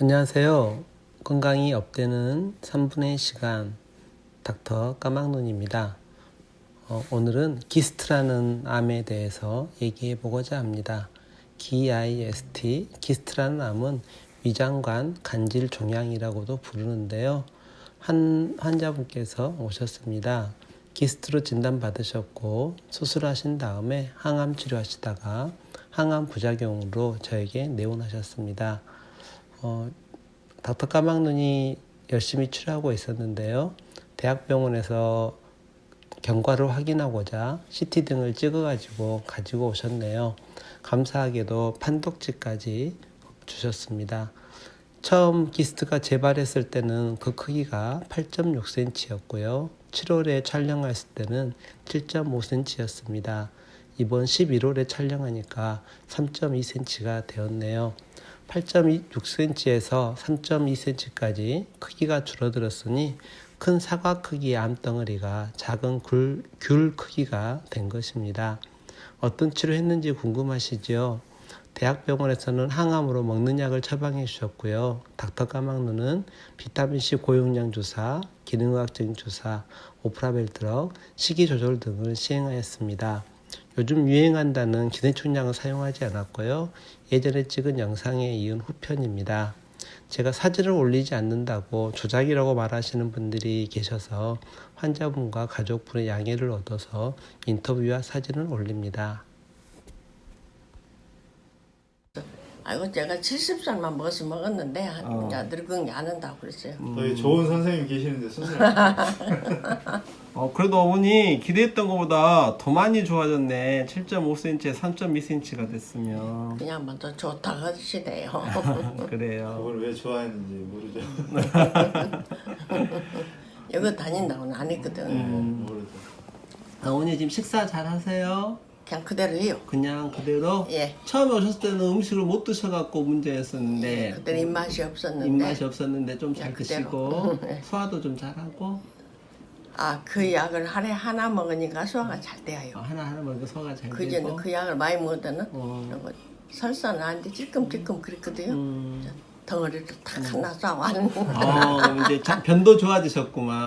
안녕하세요. 건강이 업되는 3분의 시간 닥터 까막눈입니다. 어, 오늘은 기스트라는 암에 대해서 얘기해 보고자 합니다. GIST, 기스트라는 암은 위장관 간질 종양이라고도 부르는데요. 한 환자분께서 오셨습니다. 기스트로 진단받으셨고 수술하신 다음에 항암 치료하시다가 항암 부작용으로 저에게 내원하셨습니다. 어, 닥터 까막눈이 열심히 치료하고 있었는데요. 대학병원에서 경과를 확인하고자 CT 등을 찍어가지고 가지고 오셨네요. 감사하게도 판독지까지 주셨습니다. 처음 기스트가 재발했을 때는 그 크기가 8.6cm였고요. 7월에 촬영했을 때는 7.5cm였습니다. 이번 11월에 촬영하니까 3.2cm가 되었네요. 8.6cm에서 3.2cm까지 크기가 줄어들었으니 큰 사과 크기의 암덩어리가 작은 굴, 귤 크기가 된 것입니다. 어떤 치료했는지 궁금하시죠? 대학병원에서는 항암으로 먹는 약을 처방해 주셨고요. 닥터 까막눈은 비타민C 고용량 주사, 기능의학적인 주사, 오프라벨 드럭, 식이 조절 등을 시행하였습니다. 요즘 유행한다는 기생충약은 사용하지 않았고요. 예전에 찍은 영상에 이은 후편입니다. 제가 사진을 올리지 않는다고 조작이라고 말하시는 분들이 계셔서 환자분과 가족분의 양해를 얻어서 인터뷰와 사진을 올립니다. 아이고 제가 70살만 먹어서 먹었는데 한 어. 야, 늙은 게 안 한다고 그랬어요. 저희 좋은 선생님 계시는데 선생님 어, 그래도 어머니 기대했던 것보다 더 많이 좋아졌네. 7.5cm에 3.2cm가 됐으면. 그냥 먼저 좋다고 하시대요. 그래요. 그걸 왜 좋아했는지 모르죠. 여기 다닌다고는 안 했거든. 음. 모르죠. 어머니 지금 식사 잘 하세요? 그냥 그대로 해요. 그냥 그대로? 예. 처음에 오셨을 때는 음식을 못 드셔갖고 문제였었는데 그때는 입맛이 없었는데. 입맛이 없었는데 좀 잘 그냥 그대로. 드시고 네. 소화도 좀 잘하고 아, 그 약을 하루에 하나 먹으니까 소화가 잘 돼요. 어, 하나하나 먹으니까 소화가 잘 그 전에 되고 그 약을 많이 먹었더니 어. 설사는 안 돼. 찔끔찔끔 그랬거든요. 음. 덩어리를 탁 하나 쏴 완. 어, 이제 자- 변도 좋아지셨구만